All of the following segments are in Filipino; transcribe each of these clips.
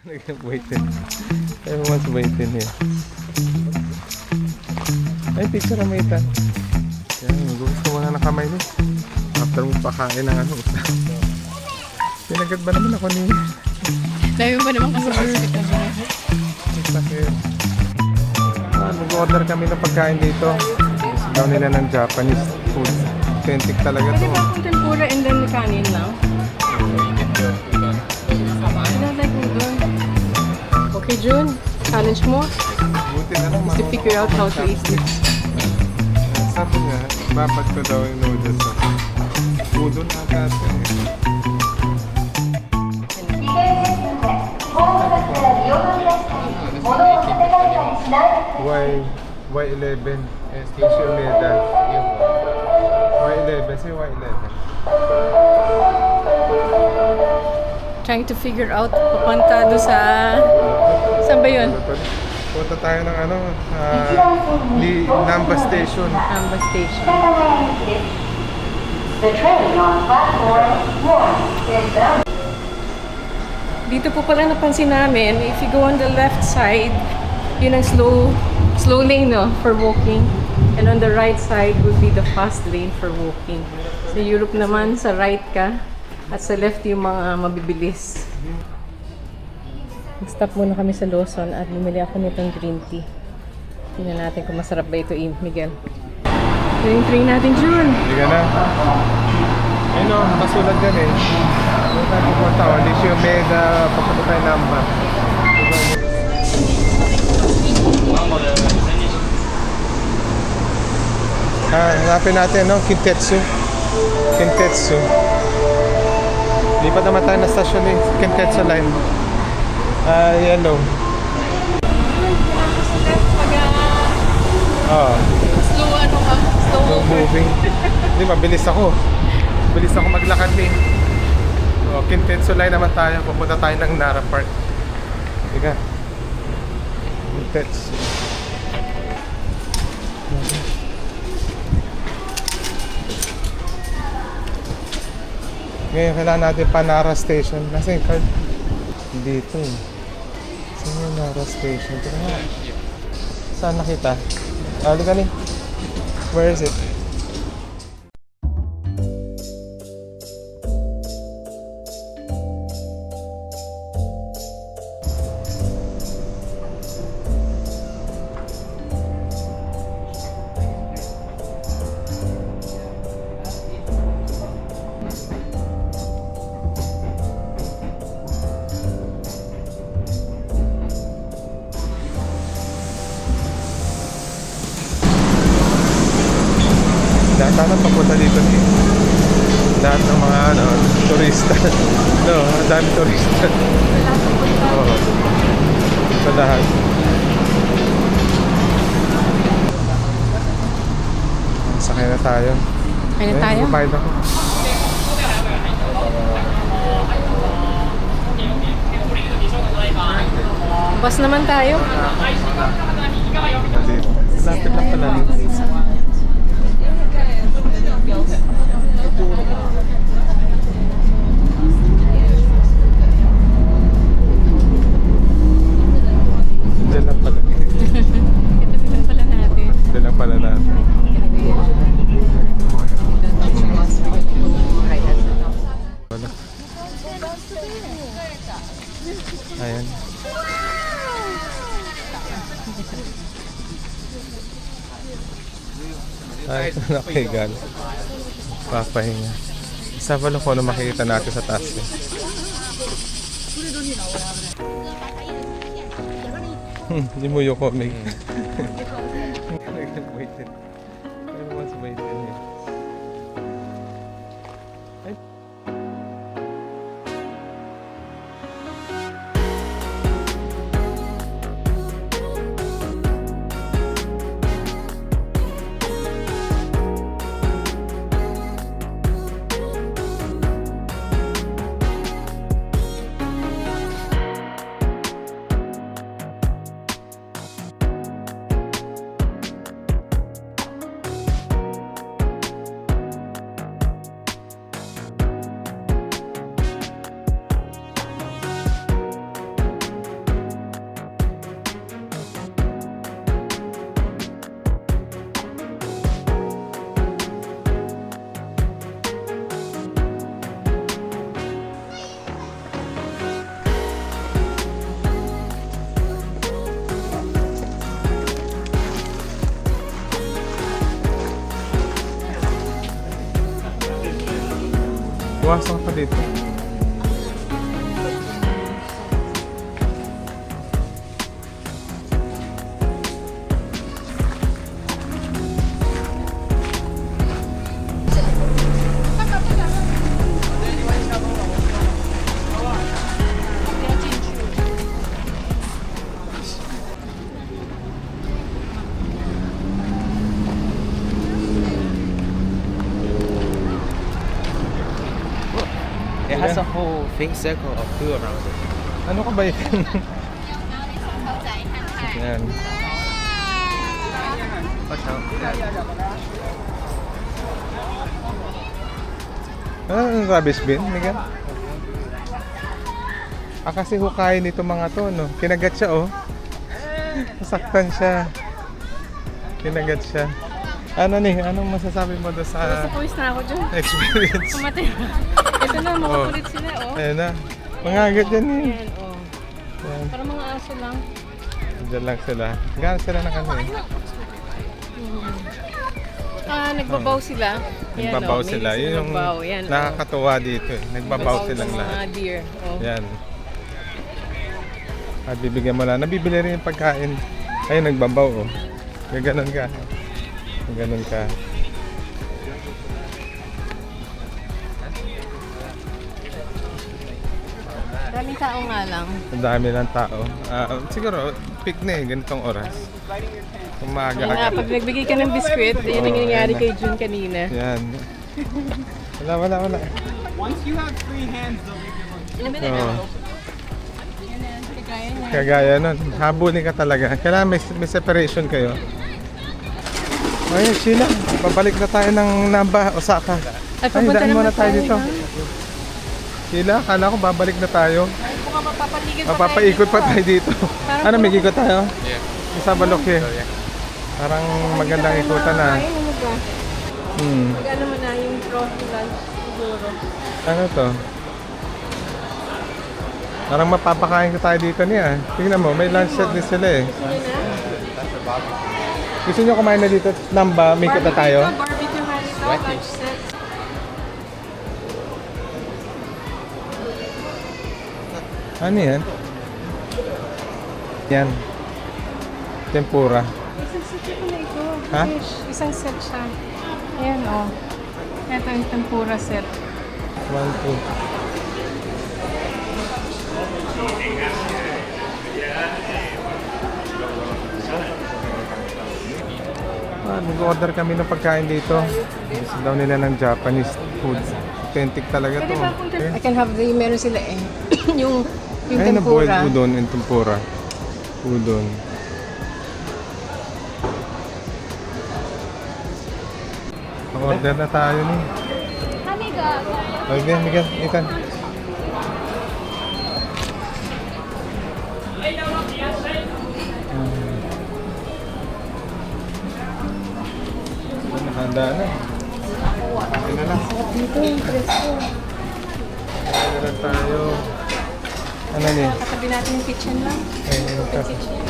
Nag-waiting. Everyone's waiting here. Ay, picture na may tan. Yan, gusto mo na ng kamay niya. After mo pakain ng ano. Pinagad ba naman ako ni... Dami pa naman kasi ba? Sakit. Ah, Nag-order kami ng pagkain dito. Gusto daw nila ng Japanese food. Authentic talaga Pwede to. ba kung tempura and then kanin lang? Kuya Jun, challenge mo Buti na lang is to figure out how to eat it. Sabi niya, dapat ko daw yung noodles na agad eleven? Station Meda. Yun. eleven? say why eleven? trying to figure out papunta do sa saan ba yun? Punta tayo ng ano, uh, Li Namba Station. Namba Station. The train on platform 1 is Dito po pala napansin namin, if you go on the left side, yun ang slow, slow lane no, for walking. And on the right side would be the fast lane for walking. Sa Europe naman, sa right ka, at sa left yung mga mabibilis. Stop muna kami sa Lawson at bumili ako nitong green tea. Tingnan natin kung masarap ba ito, Im, Miguel. Ito yung train natin, June. Hindi ka na. Ayun o, nakasulat dyan eh. Doon tayo pupunta o. Alicia Meda, papunta tayo Namba. Ah, hanapin natin, no? Kintetsu. Kintetsu. Lipat naman tayo na stasyon ni Kintetsu Line. Ah, yellow. Ah, Slow ano ka? Slow slow moving. Hindi, mabilis ako. Bilis ako maglakad eh. O, Kintetsu Line naman tayo. Pupunta tayo ng Nara Park. Higa. Kintetsu. Ngayon, kailangan natin pa Nara Station. Nasa yung card? Dito eh. Saan yung Nara Station? Nga. Saan nakita? Ah, halika ni. Where is it? No, ang dami turista. Oo. Sa lahat. Sakay na tayo. Kaya Eh, tayo? magbabayad ako. Bus naman tayo. Lapit lang pala Ay, ito nakahigal. Papahinga. Isa pa lang kung ano makikita natin sa taas. Eh. Hmm, Hindi mo yung comic. Pumasok pa dito. It big circle of blue around it. Ano ka ba yan? Yan. Watch out. Ano yung rubbish bin, Miguel? Ah, kasi hukayin nito mga to, no? Kinagat siya, oh. Nasaktan siya. Kinagat siya. Ano ni? Anong masasabi mo doon sa Pawis na ako dyan. experience? Kumatay. Ito na, mga Oh. sila, oh. Ayan na. Mangagat yan eh. Ayan, oh. Ayan. Para mga aso lang. Diyan lang sila. Gano'n sila ano eh. Ah, nagbabaw sila. Yan, Nagbabaw oh, may sila. Yun yung nagbabaw. Yan, oh. nakakatuwa dito eh. Nagbabaw Nagbabaw silang ng lahat. mga deer. Oh. Yan. At bibigyan mo na. Nabibili rin yung pagkain. Ayun, nagbabaw oh. Gaganon ka. Gaganon ka. Daming tao nga lang. Ang dami ng tao. Ah, siguro, peak na eh, ganitong oras. Kung maaga Kaya nga, ka. pag nagbigay ka ng biskwit, yun ang Oo, nangyari ayan na. kay June kanina. Yan. Wala, wala, wala. Once you have free hands, they'll you alone. Oo. Kagaya nun, habulin ka talaga. Kailangan may, may separation kayo. Ayun, Sheila, babalik na tayo ng Namba, Osaka. Ay, Ay, papunta daan naman muna tayo dito. na. Sheila, kala ko babalik na tayo. Ay, mukhang mapapaligid pa Mapapaikot pa tayo dito. Parang Ano, may ikot tayo? Yeah. Isa balok eh. Parang magandang ikutan na. Ay, ano ba? Hmm. Mag-ano mo na yung trophy lunch siguro. Ano to? Parang mapapakain ko tayo dito niya. Tingnan mo, may lunch set din sila eh. Sige na. Gusto nyo kumain na dito? Namba, may ikot na tayo? Barbecue, barbecue halito, lunch set. Ano yan? Yan. Tempura. Isang set ko na ito. Ha? Fish. Isang set siya. Ayan, oh. Ito yung tempura set. One, two. Nag-order kami ng pagkain dito. Gusto daw nila ng Japanese food. Authentic talaga to. I can have the, meron sila eh. yung, yung Ay, na boiled tempura. udon and tempura. Udon. Order na tayo ni. Okay, Miguel, ikan. Nakahanda na. Okay na lang. Dito yung presko. Okay na lang tayo. Ano ni? Katabi natin yung kitchen lang. Ay, yung kas- Kitchen.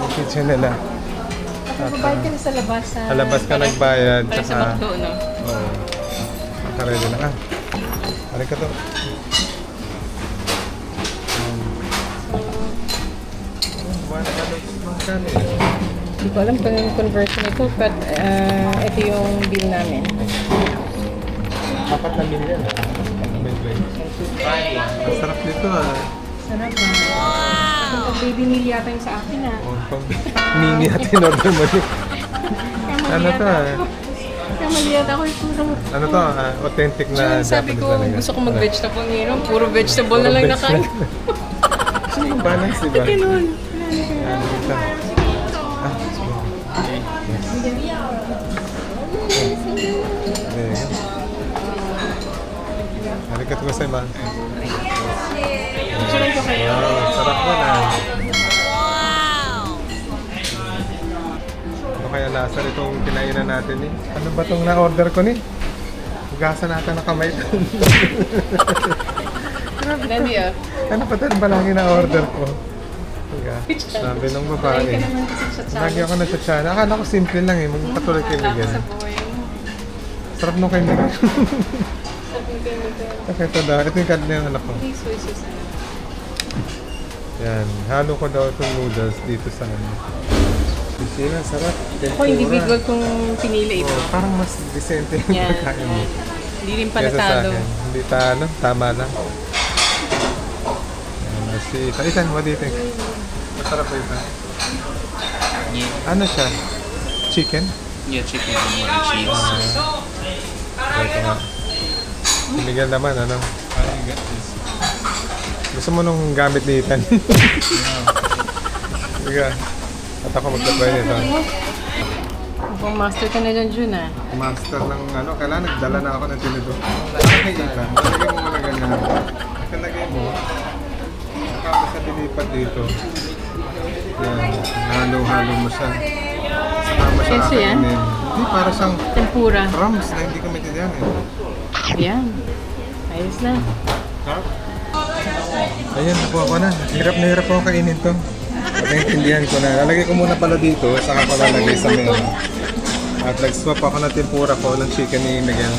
yung kitchen nila. Magbabayad ka na sa labas. Sa, Sa labas ka nagbayad. Para sa McDo, no? Oo. Nakaredy na ka. Aray ka to. Magkano eh? Hindi ko alam kung yung conversion ito, but uh, ito yung bill namin. Apat na milyon. Ang sarap nito ah. Sarap ba? Wow! Pag baby meal yata yung sa akin ah. Oh, pag mini at in-order mo ni. Ano to ah? Kaya mali yata ako yung puro. Ano to ah? Authentic na June, sabi ko, gusto ko mag-vegetable ngayon. Puro vegetable na Puro lang veg nakain. Gusto mo balance diba? Ganun. Yan, Halikat ko sa iba. Picture ko kayo. Wow, sarap na na. Ano kaya lasa nitong kinainan natin eh? Ano ba itong na-order ko ni? Hugasan natin ang kamay. Nandi ah. ano pa din ba lagi na-order ko? Huga. Sabi ng babae. Lagi ako na sa tiyan. Akala ko simple lang eh. Magpatuloy kay Miguel. Sarap nung kay Miguel. Okay, ito daw. Ito yung card ng anak ko. Yan. Halo ko daw itong noodles dito sa ano. Piscina, sarap. Ako individual kong pinili ito. Oh, parang mas decente yung Yan. pagkain mo. Hindi rin Kesa sa panatalo. akin. Hindi talo, tama lang. Yan, si Ethan, what do you think? Masarap ba ito? Ano siya? Chicken? Yeah, chicken and cheese. Ito nga. Binigyan naman, ano? Gusto mo nung gamit ni Ethan? Sige. At ako magta-try nito. Mukhang master ka na dyan, Jun ah. Master ng ano, kailangan nagdala na ako ng tinidor. Parang kay Ethan, nalagay mo muna ganyan. Nakalagay mo. Nakama sa dilipat dito. Yan, halo-halo mo siya. Saka mo siya Kasi yan? kakainin. Hindi, para siyang Tempura. crumbs na hindi ko maintindihan eh. Yan. Ayos na. Ayan, nakuha ko na. Hirap na hirap ako kainin to. At naintindihan ko na. Lalagay ko muna pala dito, saka ko lalagay sa menu. At nag-swap ako ng tempura ko ng chicken ni Miguel.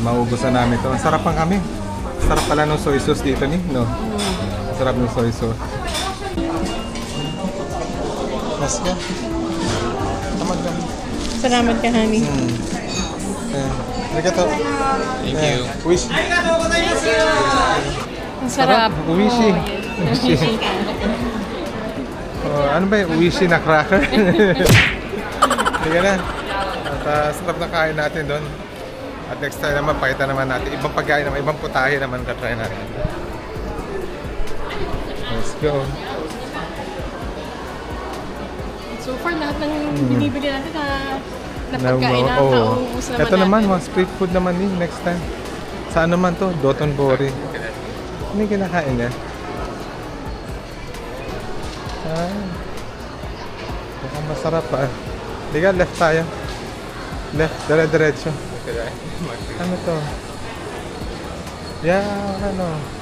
Maubusan namin to. Ang sarap pang kami. Sarap pala ng soy sauce dito ni, no? Sarap ng soy sauce. Mas ka. Tamad lang. Salamat ka, honey. Hmm. Ayan. Arigato. Thank you. Wish. Ang sarap. Uwishi. Oh. Uwishi ka. Oh, ano ba yung uwishi na cracker? Sige na. At ah, sarap na kain natin doon. At next time naman, pakita naman natin. Ibang pagkain naman, ibang putahe naman katry natin. Let's go. So far, lahat ng binibili natin na, na pagkain na oh. kauubos naman Ito naman, natin. mga street food naman ni next time. Saan naman to? Doton Bori. Ano yung kinakain niya? Ah. Mukhang masarap pa. Liga, left tayo. Left, dire-diretso. Ano to? Yeah, ano?